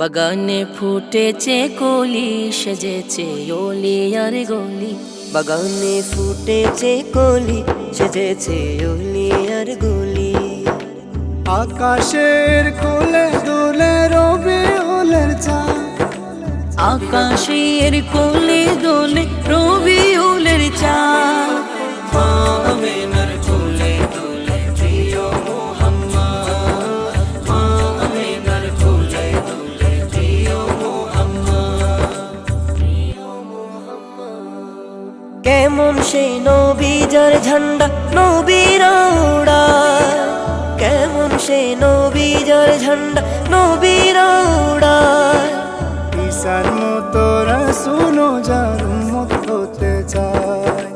বাগানে ফুটেছে কলি সেজেছে ওলি আর গলি। বাগানে ফুটেছে কলি সেজেছে অলি আর গলি। আকাশের কোলে দোলে রবি ওলের চা আকাশের কোলে দোলে রবি উলের চা কেমন সেই নবীজার ঝান্ডা নবীর কেমন সেই নবীজার ঝান্ডা নবীর উড়ায় ঈশার মতো রসুনো যার উম্মত হতে চায়।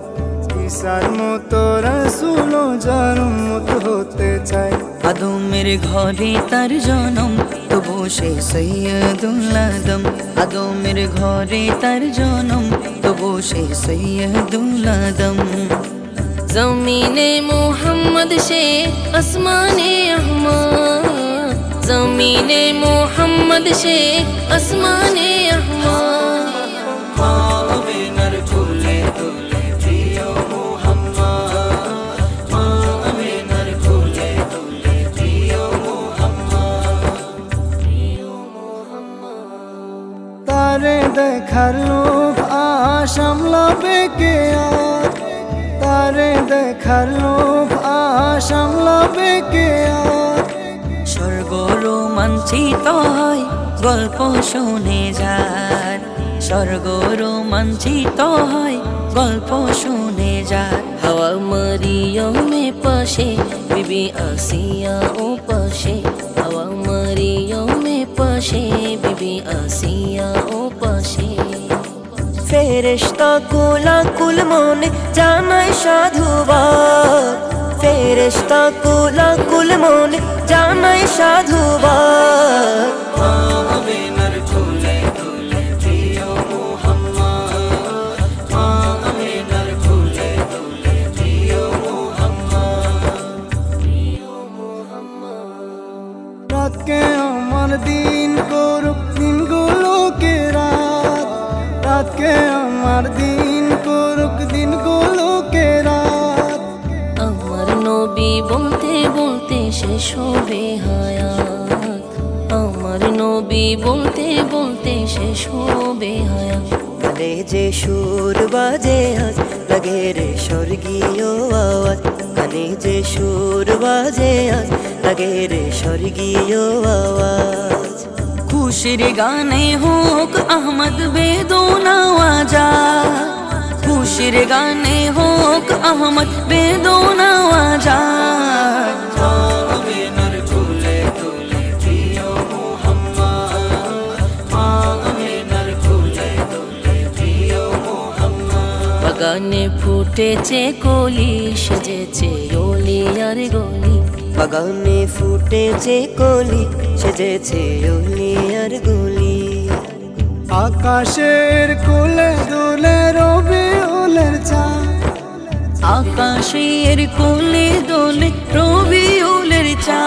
ঈশার মতো রসুনো যার উম্মত হতে চায়। আদমের ঘরে তার জনম তবু সে সৈয়দুল্লাদম আদমের ঘরে তার জনম তবু সে সৈয়দুল্লাদম জমিনে মোহাম্মদ, সে আসমানে আহমদ। জমিনে মোহাম্মদ, সে আসমানে তারে দেখার লোভ আসামলাবে কে আর? তারে দেখার লোভ আসামলাবে কে আর? স্বর্গ রোমাঞ্চিত হয়, গল্প শুনে যার। স্বর্গ রোমাঞ্চিত হয়, গল্প শুনে যার। হাওয়া মরিয়মে পাশে, বিবি আসিয়া ও পাশে, হাওয়া পাশে বিবি আসিয়া ও পাশে। ফেরেশতা কুলা কুল মনে জানাই সাধুবাদ। ফেরেশতা কুলা কুল মনে জানাই সাধুবাদ। রাতকে আমার দিন করুক দিনগুলোকে রাত, রাতকে আমার দিন করুক দিনগুলোকে রাত। আমার নবী বলতে বলতে শেষ হবে হায়াত। আমার নবী বলতে বলতে শেষ হবে হায়াত। কানে যে সুর বাজে আজ, লাগে রে স্বর্গীয় আওয়াজ। কানে যে সুর বাজে আজ, লাগে রে স্বর্গীয় আওয়াজ। খুশির গানে হোক আহমদ বেদোনাওয়াজা খুশির গানে হোক আহমদ বেদোনাওয়াজা আমিনার বাগানে ফুটেছে কলি সেজেছে ওলি আর গলি। বাগানে ফুটেছে কলি সেজেছে অলি আর গলি। আকাশের কোলে দোলে রবি ওলের চা আকাশের কোলে দোলে রবি উলের চা